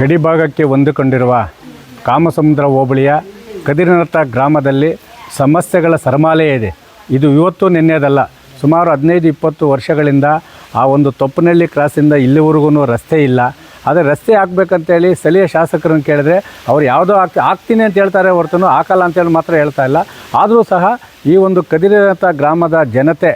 ಗಡಿ ಭಾಗಕ್ಕೆ ಹೊಂದಿಕೊಂಡಿರುವ ಕಾಮಸಮುದ್ರ ಹೋಬಳಿಯ ಕದಿರನಥ ಗ್ರಾಮದಲ್ಲಿ ಸಮಸ್ಯೆಗಳ ಸರಮಾಲೆ ಇದೆ. ಇದು ಇವತ್ತು ನಿನ್ನೆದಲ್ಲ. ಸುಮಾರು ಹದಿನೈದು, ಇಪ್ಪತ್ತು ವರ್ಷಗಳಿಂದ ಆ ಒಂದು ತೊಪ್ಪನಹಳ್ಳಿ ಕ್ರಾಸಿಂದ ಇಲ್ಲಿವರೆಗೂ ರಸ್ತೆ ಇಲ್ಲ. ಆದರೆ ರಸ್ತೆ ಹಾಕ್ಬೇಕಂತೇಳಿ ಸ್ಥಳೀಯ ಶಾಸಕರನ್ನು ಕೇಳಿದ್ರೆ ಅವ್ರು ಯಾವುದೋ ಹಾಕ್, ಹಾಕ್ತೀನಿ ಅಂತ ಹೇಳ್ತಾರೆ ಹೊರತು ಹಾಕಲ್ಲ ಅಂತೇಳಿ ಮಾತ್ರ ಹೇಳ್ತಾ ಇಲ್ಲ. ಆದರೂ ಸಹ ಈ ಒಂದು ಕದಿರನತ ಗ್ರಾಮದ ಜನತೆ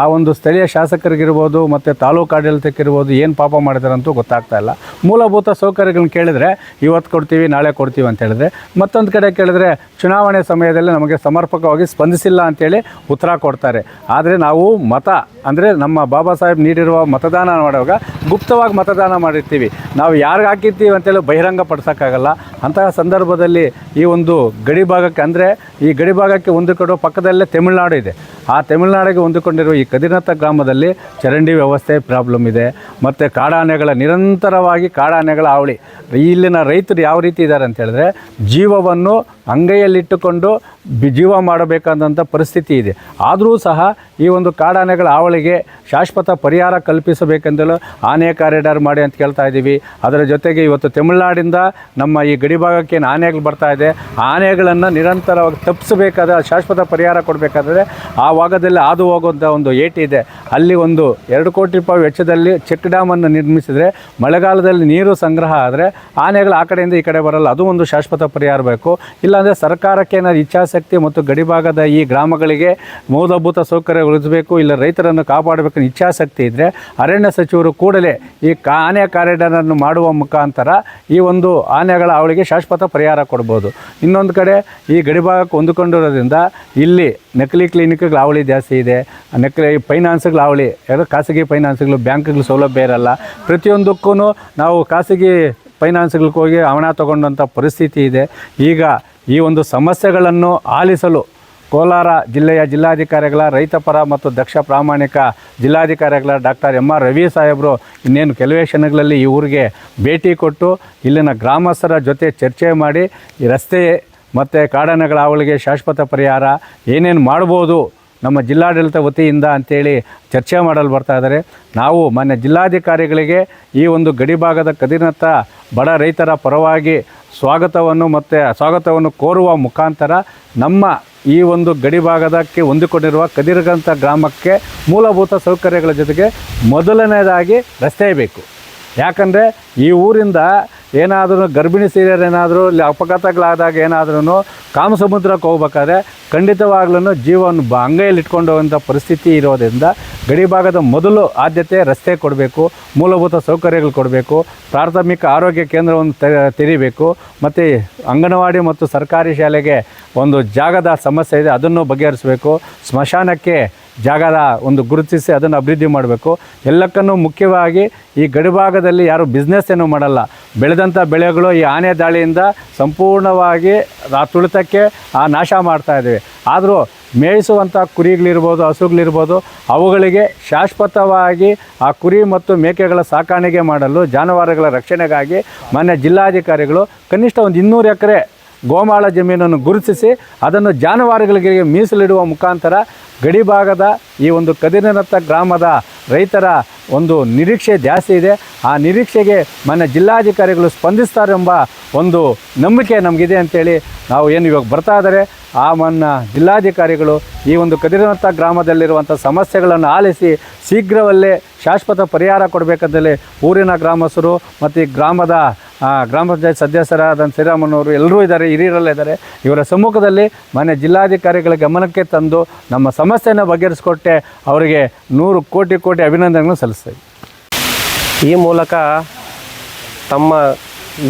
ಆ ಒಂದು ಸ್ಥಳೀಯ ಶಾಸಕರಿಗಿರ್ಬೋದು ಮತ್ತು ತಾಲೂಕು ಆಡಳಿತಕ್ಕಿರ್ಬೋದು ಏನು ಪಾಪ ಮಾಡಿದಾರೆ ಅಂತೂ ಗೊತ್ತಾಗ್ತಾ ಇಲ್ಲ. ಮೂಲಭೂತ ಸೌಕರ್ಯಗಳನ್ನ ಕೇಳಿದರೆ ಇವತ್ತು ಕೊಡ್ತೀವಿ, ನಾಳೆ ಕೊಡ್ತೀವಿ ಅಂತ ಹೇಳಿದ್ರೆ, ಮತ್ತೊಂದು ಕಡೆ ಕೇಳಿದ್ರೆ ಚುನಾವಣೆ ಸಮಯದಲ್ಲಿ ನಮಗೆ ಸಮರ್ಪಕವಾಗಿ ಸ್ಪಂದಿಸಿಲ್ಲ ಅಂತೇಳಿ ಉತ್ತರ ಕೊಡ್ತಾರೆ. ಆದರೆ ನಾವು ಮತ, ಅಂದರೆ ನಮ್ಮ ಬಾಬಾ ಸಾಹೇಬ್ ನೀಡಿರುವ ಮತದಾನ ಮಾಡುವಾಗ ಗುಪ್ತವಾಗಿ ಮತದಾನ ಮಾಡಿರ್ತೀವಿ. ನಾವು ಯಾರಿಗೆ ಹಾಕಿರ್ತೀವಿ ಅಂತೇಳಿ ಬಹಿರಂಗ ಪಡಿಸೋಕ್ಕಾಗಲ್ಲ. ಅಂತಹ ಸಂದರ್ಭದಲ್ಲಿ ಈ ಒಂದು ಗಡಿ ಭಾಗಕ್ಕೆ, ಅಂದರೆ ಈ ಗಡಿ ಭಾಗಕ್ಕೆ ಪಕ್ಕದಲ್ಲೇ ತಮಿಳುನಾಡು ಇದೆ. ಆ ತಮಿಳುನಾಡಿಗೆ ಹೊಂದಿಕೊಂಡಿರುವ ಈ ಕದಿನತ್ತ ಗ್ರಾಮದಲ್ಲಿ ಚರಂಡಿ ವ್ಯವಸ್ಥೆ ಪ್ರಾಬ್ಲಮ್ ಇದೆ. ಮತ್ತು ಕಾಡಾನೆಗಳ ನಿರಂತರವಾಗಿ ಕಾಡಾನೆಗಳ ಹಾವಳಿ. ಇಲ್ಲಿನ ರೈತರು ಯಾವ ರೀತಿ ಇದ್ದಾರೆ ಅಂತ ಹೇಳಿದ್ರೆ ಜೀವವನ್ನು ಅಂಗೈಯಲ್ಲಿಟ್ಟುಕೊಂಡು ಬಿ ಜೀವ ಮಾಡಬೇಕಾದಂಥ ಪರಿಸ್ಥಿತಿ ಇದೆ. ಆದರೂ ಸಹ ಈ ಒಂದು ಕಾಡಾನೆಗಳ ಹಾವಳಿಗೆ ಶಾಶ್ವತ ಪರಿಹಾರ ಕಲ್ಪಿಸಬೇಕೆಂದೇಳು ಆನೆ ಕಾರಿಡಾರ್ ಮಾಡಿ ಅಂತ ಕೇಳ್ತಾ ಇದ್ದೀವಿ. ಅದರ ಜೊತೆಗೆ ಇವತ್ತು ತಮಿಳುನಾಡಿಂದ ನಮ್ಮ ಈ ಗಡಿ ಭಾಗಕ್ಕೆ ಏನು ಆನೆಗಳು ಬರ್ತಾ ಇದೆ. ಆನೆಗಳನ್ನು ನಿರಂತರವಾಗಿ ತಪ್ಪಿಸಬೇಕಾದ ಶಾಶ್ವತ ಪರಿಹಾರ ಕೊಡಬೇಕಾದ್ರೆ ಆ ಭಾಗದಲ್ಲಿ ಹಾದು ಹೋಗುವಂಥ ಒಂದು ಏಟಿ ಇದೆ. ಅಲ್ಲಿ ಒಂದು ಎರಡು ಕೋಟಿ ರೂಪಾಯಿ ವೆಚ್ಚದಲ್ಲಿ ಚೆಕ್ ಡ್ಯಾಮನ್ನು ನಿರ್ಮಿಸಿದರೆ ಮಳೆಗಾಲದಲ್ಲಿ ನೀರು ಸಂಗ್ರಹ ಆದರೆ ಆನೆಗಳು ಆ ಕಡೆಯಿಂದ ಈ ಕಡೆ ಬರಲ್ಲ. ಅದು ಒಂದು ಶಾಶ್ವತ ಪರಿಹಾರ ಬೇಕು. ಇಲ್ಲಾಂದರೆ ಸರ್ಕಾರಕ್ಕೆ ಏನಾದ್ರು ಇಚ್ಛಾಶಕ್ತಿ ಮತ್ತು ಗಡಿಭಾಗದ ಈ ಗ್ರಾಮಗಳಿಗೆ ಮೂಲಭೂತ ಸೌಕರ್ಯ ಉಳಿಸಬೇಕು, ಇಲ್ಲ ರೈತರನ್ನು ಕಾಪಾಡಬೇಕು ಇಚ್ಛಾಶಕ್ತಿ ಇದ್ದರೆ ಅರಣ್ಯ ಸಚಿವರು ಕೂಡಲೇ ಈ ಕಾ ಆನೆ ಕಾರಿಡಾರನ್ನು ಮಾಡುವ ಮುಖಾಂತರ ಈ ಒಂದು ಆನೆಗಳ ಅವಳಿಗೆ ಶಾಶ್ವತ ಪರಿಹಾರ ಕೊಡ್ಬೋದು. ಇನ್ನೊಂದು ಕಡೆ ಈ ಗಡಿಭಾಗಕ್ಕೆ ಹೊಂದಿಕೊಂಡಿರೋದ್ರಿಂದ ಇಲ್ಲಿ ನಕಲಿ ಕ್ಲಿನಿಕ್ಗಳ ಅವಳಿ ಜಾಸ್ತಿ ಇದೆ. ನಕಲಿ ಫೈನಾನ್ಸ್ಗಳ ಅವಳಿ ಯಾರು ಖಾಸಗಿ ಫೈನಾನ್ಸ್ಗಳು, ಬ್ಯಾಂಕ್ಗಳು ಸೌಲಭ್ಯ ಇರಲ್ಲ. ಪ್ರತಿಯೊಂದಕ್ಕೂ ನಾವು ಖಾಸಗಿ ಫೈನಾನ್ಸ್ಗಳಿಗೆ ಹೋಗಿ ಹಣ ತಗೊಂಡಂಥ ಪರಿಸ್ಥಿತಿ ಇದೆ. ಈಗ ಈ ಒಂದು ಸಮಸ್ಯೆಗಳನ್ನು ಆಲಿಸಲು ಕೋಲಾರ ಜಿಲ್ಲೆಯ ಜಿಲ್ಲಾಧಿಕಾರಿಗಳ ರೈತಪರ ಮತ್ತು ದಕ್ಷ ಪ್ರಾಮಾಣಿಕ ಜಿಲ್ಲಾಧಿಕಾರಿಗಳ ಡಾಕ್ಟರ್ ಎಂ ಆರ್ ರವಿ ಸಾಹೇಬರು ಇನ್ನೇನು ಕೆಲವೇ ಕ್ಷಣಗಳಲ್ಲಿ ಈ ಊರಿಗೆ ಭೇಟಿ ಕೊಟ್ಟು ಇಲ್ಲಿನ ಗ್ರಾಮಸ್ಥರ ಜೊತೆ ಚರ್ಚೆ ಮಾಡಿ ಈ ರಸ್ತೆ ಮತ್ತು ಕಾಡಾನೆಗಳ ಅವಳಿಗೆ ಶಾಶ್ವತ ಪರಿಹಾರ, ಏನೇನು ಮಾಡ್ಬೋದು ನಮ್ಮ ಜಿಲ್ಲಾಡಳಿತ ವತಿಯಿಂದ ಅಂತೇಳಿ ಚರ್ಚೆ ಮಾಡಲು ಬರ್ತಾ ಇದ್ದಾರೆ. ನಾವು ಮಾನ್ಯ ಜಿಲ್ಲಾಧಿಕಾರಿಗಳಿಗೆ ಈ ಒಂದು ಗಡಿಭಾಗದ ಕದಿನತ್ತ ಬಡ ರೈತರ ಪರವಾಗಿ ಸ್ವಾಗತವನ್ನು ಮತ್ತು ಸ್ವಾಗತವನ್ನು ಕೋರುವ ಮುಖಾಂತರ ನಮ್ಮ ಈ ಒಂದು ಗಡಿಭಾಗದಕ್ಕೆ ಹೊಂದಿಕೊಂಡಿರುವ ಕದಿರಗಂತ ಗ್ರಾಮಕ್ಕೆ ಮೂಲಭೂತ ಸೌಕರ್ಯಗಳ ಜೊತೆಗೆ ಮೊದಲನೇದಾಗಿ ರಸ್ತೆ ಬೇಕು. ಯಾಕಂದರೆ ಈ ಊರಿಂದ ಏನಾದರೂ ಗರ್ಭಿಣಿ ಸೀರಿಯರ್ ಏನಾದರೂ ಇಲ್ಲಿ ಅಪಘಾತಗಳಾದಾಗ ಏನಾದ್ರೂ ಕಾಮಸಮುದ್ರಕ್ಕೆ ಹೋಗ್ಬೇಕಾದ್ರೆ ಖಂಡಿತವಾಗ್ಲೂ ಜೀವವನ್ನು ಬ ಅಂಗೈಯಲ್ಲಿ ಇಟ್ಕೊಂಡು ಹೋಗುವಂಥ ಪರಿಸ್ಥಿತಿ ಇರೋದ್ರಿಂದ ಗಡಿಭಾಗದ ಮೊದಲು ಆದ್ಯತೆ ರಸ್ತೆ ಕೊಡಬೇಕು, ಮೂಲಭೂತ ಸೌಕರ್ಯಗಳು ಕೊಡಬೇಕು, ಪ್ರಾಥಮಿಕ ಆರೋಗ್ಯ ಕೇಂದ್ರವನ್ನು ತೆರೀಬೇಕು, ಮತ್ತು ಅಂಗನವಾಡಿ ಮತ್ತು ಸರ್ಕಾರಿ ಶಾಲೆಗೆ ಒಂದು ಜಾಗದ ಸಮಸ್ಯೆ ಇದೆ, ಅದನ್ನು ಬಗೆಹರಿಸಬೇಕು, ಸ್ಮಶಾನಕ್ಕೆ ಜಾಗದ ಒಂದು ಗುರುತಿಸಿ ಅದನ್ನು ಅಭಿವೃದ್ಧಿ ಮಾಡಬೇಕು. ಎಲ್ಲಕ್ಕನ್ನು ಮುಖ್ಯವಾಗಿ ಈ ಗಡಿಭಾಗದಲ್ಲಿ ಯಾರು ಬಿಸ್ನೆಸ್ ಏನೂ ಮಾಡಲ್ಲ. ಬೆಳೆದಂಥ ಬೆಳೆಗಳು ಈ ಆನೆ ದಾಳಿಯಿಂದ ಸಂಪೂರ್ಣವಾಗಿ ಆ ತುಳಿತಕ್ಕೆ, ಆ, ನಾಶ ಮಾಡ್ತಾ ಇದ್ದೀವಿ. ಆದರೂ ಮೇಯಿಸುವಂಥ ಕುರಿಗಳಿರ್ಬೋದು, ಹಸುಗಳಿರ್ಬೋದು, ಅವುಗಳಿಗೆ ಶಾಶ್ವತವಾಗಿ ಆ ಕುರಿ ಮತ್ತು ಮೇಕೆಗಳ ಸಾಕಾಣಿಕೆ ಮಾಡಲು ಜಾನುವಾರುಗಳ ರಕ್ಷಣೆಗಾಗಿ ಮಾನ್ಯ ಜಿಲ್ಲಾಧಿಕಾರಿಗಳು ಕನಿಷ್ಠ ಒಂದು ಇನ್ನೂರು ಎಕರೆ ಗೋಮಾಳ ಜಮೀನನ್ನು ಗುರುತಿಸಿ ಅದನ್ನು ಜಾನುವಾರುಗಳಿಗೆ ಮೀಸಲಿಡುವ ಮುಖಾಂತರ ಗಡಿಭಾಗದ ಈ ಒಂದು ಕದಿರನತ್ತ ಗ್ರಾಮದ ರೈತರ ಒಂದು ನಿರೀಕ್ಷೆ ಜಾಸ್ತಿ ಇದೆ. ಆ ನಿರೀಕ್ಷೆಗೆ ಮನೆ ಜಿಲ್ಲಾಧಿಕಾರಿಗಳು ಸ್ಪಂದಿಸ್ತಾರೆಂಬ ಒಂದು ನಂಬಿಕೆ ನಮಗಿದೆ ಅಂತೇಳಿ ನಾವು ಏನು ಇವಾಗ ಬರ್ತಾ ಇದ್ದಾರೆ. ಆ ಮನ್ನ ಜಿಲ್ಲಾಧಿಕಾರಿಗಳು ಈ ಒಂದು ಕದಿರನತ್ತ ಗ್ರಾಮದಲ್ಲಿರುವಂಥ ಸಮಸ್ಯೆಗಳನ್ನು ಆಲಿಸಿ ಶೀಘ್ರವಲ್ಲೇ ಶಾಶ್ವತ ಪರಿಹಾರ ಕೊಡಬೇಕಂತೇಳಿ ಊರಿನ ಗ್ರಾಮಸ್ಥರು ಮತ್ತು ಈ ಗ್ರಾಮದ ಗ್ರಾಮ ಪಂಚಾಯತ್ ಸದಸ್ಯರಾದ ಶ್ರೀರಾಮನವರು ಎಲ್ಲರೂ ಇದ್ದಾರೆ, ಹಿರಿಯರಲ್ಲೇ ಇದ್ದಾರೆ. ಇವರ ಸಮ್ಮುಖದಲ್ಲಿ ಮನೆ ಜಿಲ್ಲಾಧಿಕಾರಿಗಳ ಗಮನಕ್ಕೆ ತಂದು ನಮ್ಮ ಸಮಸ್ಯೆಯನ್ನು ಬಗೆಹರಿಸಿಕೊಟ್ಟೆ ಅವರಿಗೆ ನೂರು ಕೋಟಿ ಕೋಟಿ ಅಭಿನಂದನೆಗಳನ್ನು ಸಲ್ಲಿಸ್ತೇವೆ. ಈ ಮೂಲಕ ತಮ್ಮ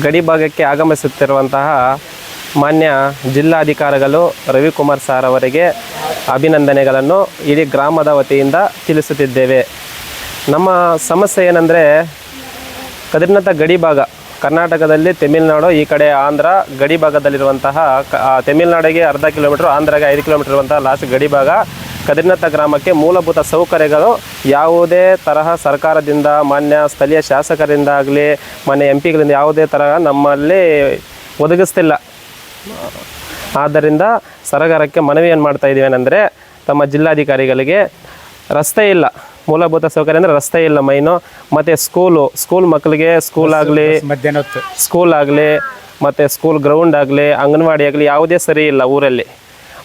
ಗಡಿ ಭಾಗಕ್ಕೆ ಆಗಮಿಸುತ್ತಿರುವಂತಹ ಮಾನ್ಯ ಜಿಲ್ಲಾಧಿಕಾರಿಗಳು ರವಿಕುಮಾರ್ ಸಾರ್ ಅವರಿಗೆ ಅಭಿನಂದನೆಗಳನ್ನು ಇಡೀ ಗ್ರಾಮದ ವತಿಯಿಂದ ತಿಳಿಸುತ್ತಿದ್ದೇವೆ. ನಮ್ಮ ಸಮಸ್ಯೆ ಏನಂದರೆ ಕದ್ರಿನಂಥ ಗಡಿ ಭಾಗ. ಕರ್ನಾಟಕದಲ್ಲಿ ತಮಿಳುನಾಡು, ಈ ಕಡೆ ಆಂಧ್ರ, ಗಡಿ ಭಾಗದಲ್ಲಿರುವಂತಹ ತಮಿಳುನಾಡಿಗೆ ಅರ್ಧ ಕಿಲೋಮೀಟ್ರ್, ಆಂಧ್ರಗೆ ಐದು ಕಿಲೋಮೀಟ್ರ್ ಇರುವಂತಹ ಲಾಸ್ಟ್ ಗಡಿ ಭಾಗ. ಕದಿರ್ನಥ ಗ್ರಾಮಕ್ಕೆ ಮೂಲಭೂತ ಸೌಕರ್ಯಗಳು ಯಾವುದೇ ತರಹ ಸರ್ಕಾರದಿಂದ, ಮಾನ್ಯ ಸ್ಥಳೀಯ ಶಾಸಕರಿಂದ ಆಗಲಿ, ಮಾನ್ಯ ಎಂ ಪಿಗಳಿಂದ ಯಾವುದೇ ತರಹ ನಮ್ಮಲ್ಲಿ ಒದಗಿಸ್ತಿಲ್ಲ. ಆದ್ದರಿಂದ ಸರಕಾರಕ್ಕೆ ಮನವಿ ಏನು ಮಾಡ್ತಾ ಇದ್ದೀವಿ ಏನಂದರೆ, ತಮ್ಮ ಜಿಲ್ಲಾಧಿಕಾರಿಗಳಿಗೆ ರಸ್ತೆ ಇಲ್ಲ. ಮೂಲಭೂತ ಸೌಕರ್ಯ ಅಂದರೆ ರಸ್ತೆ ಇಲ್ಲ ಮೈನು ಮತ್ತು ಸ್ಕೂಲು ಸ್ಕೂಲ್ ಮಕ್ಕಳಿಗೆ ಸ್ಕೂಲ್ ಆಗಲಿ ಮಧ್ಯಾಹ್ನ ಹೊತ್ತು. ಸ್ಕೂಲ್ ಆಗಲಿ ಮತ್ತು ಸ್ಕೂಲ್ ಗ್ರೌಂಡ್ ಆಗಲಿ ಅಂಗನವಾಡಿ ಆಗಲಿ ಯಾವುದೇ ಸರಿ ಇಲ್ಲ ಊರಲ್ಲಿ.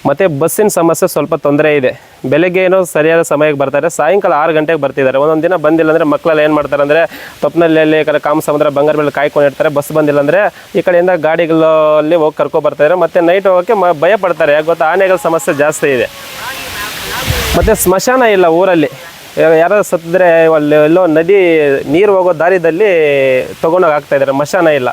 ಮತ್ತು ಬಸ್ಸಿನ ಸಮಸ್ಯೆ ಸ್ವಲ್ಪ ತೊಂದರೆ ಇದೆ. ಬೆಳಗ್ಗೆ ಏನೋ ಸರಿಯಾದ ಸಮಯಕ್ಕೆ ಬರ್ತಾರೆ ಸಾಯಂಕಾಲ ಆರು ಗಂಟೆಗೆ ಬರ್ತಿದ್ದಾರೆ. ಒಂದೊಂದು ದಿನ ಬಂದಿಲ್ಲ ಅಂದರೆ ಮಕ್ಕಳೆಲ್ಲ ಏನು ಮಾಡ್ತಾರೆ ಅಂದರೆ ತಪ್ಪನಲ್ಲಿ ಈ ಕಡೆ ಕಾಮ ಸಮುದ್ರ ಮೇಲೆ ಕಾಯ್ಕೊಂಡಿರ್ತಾರೆ ಬಸ್ ಬಂದಿಲ್ಲ ಅಂದರೆ ಈ ಕಡೆಯಿಂದ ಗಾಡಿಗಳಲ್ಲಿ ಹೋಗಿ ಕರ್ಕೊ ಬರ್ತಾರೆ ಮತ್ತು ನೈಟ್ ಹೋಗೋಕ್ಕೆ ಮ ಭಯ ಪಡ್ತಾರೆ. ಯಾಕೆ ಗೊತ್ತಾ? ಆನೆಗಳ ಸಮಸ್ಯೆ ಜಾಸ್ತಿ ಇದೆ. ಮತ್ತು ಸ್ಮಶಾನ ಇಲ್ಲ ಊರಲ್ಲಿ. ಯಾರು ಸತ್ತಿದ್ರೆ ಅಲ್ಲಿ ಎಲ್ಲೋ ನದಿ ನೀರು ಹೋಗೋ ದಾರಿದಲ್ಲಿ ತೊಗೊಂಡೋಗಿ ಆಗ್ತಾ ಇದ್ದಾರೆ. ಮಶಾನ ಇಲ್ಲ.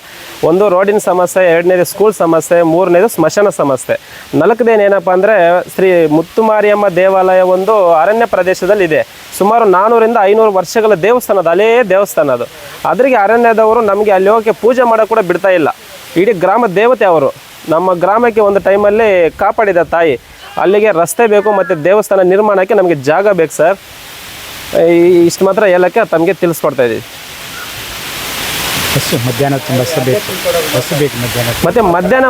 ಒಂದು ರೋಡಿನ ಸಮಸ್ಯೆ, ಎರಡನೇದು ಸ್ಕೂಲ್ ಸಮಸ್ಯೆ, ಮೂರನೇದು ಸ್ಮಶಾನ ಸಮಸ್ಯೆ. ನಾಲ್ಕನೇದು ಏನಪ್ಪ ಅಂದರೆ ಶ್ರೀ ಮುತ್ತುಮಾರಿಯಮ್ಮ ದೇವಾಲಯ ಒಂದು ಅರಣ್ಯ ಪ್ರದೇಶದಲ್ಲಿ ಇದೆ ಸುಮಾರು ನಾನ್ನೂರಿಂದ ಐನೂರು ವರ್ಷಗಳ ದೇವಸ್ಥಾನ ಅದು, ಅಲ್ಲೇ ದೇವಸ್ಥಾನ ಅದು. ಅದ್ರಿಗೆ ಅರಣ್ಯದವರು ನಮಗೆ ಅಲ್ಲಿ ಹೋಗೋಕ್ಕೆ ಪೂಜೆ ಮಾಡೋಕೆ ಕೂಡ ಬಿಡ್ತಾ ಇಲ್ಲ. ಇಡೀ ಗ್ರಾಮ ದೇವತೆ ಅವರು. ನಮ್ಮ ಗ್ರಾಮಕ್ಕೆ ಒಂದು ಟೈಮಲ್ಲಿ ಕಾಪಾಡಿದ ತಾಯಿ. ಅಲ್ಲಿಗೆ ರಸ್ತೆ ಬೇಕು ಮತ್ತು ದೇವಸ್ಥಾನ ನಿರ್ಮಾಣಕ್ಕೆ ನಮಗೆ ಜಾಗ ಬೇಕು ಸರ್. ಇಷ್ಟು ಮಾತ್ರ ಹೇಳಕ್ಕೆ ತಮಗೆ ತಿಳಿಸ್ಕೊಡ್ತಾ ಇದ್ದೀವಿ ಮಧ್ಯಾಹ್ನ ಬಸ್ ಬೇಕು. ಬಸ್ ಬೇಕು ಮಧ್ಯಾಹ್ನ. ಮತ್ತು ಮಧ್ಯಾಹ್ನ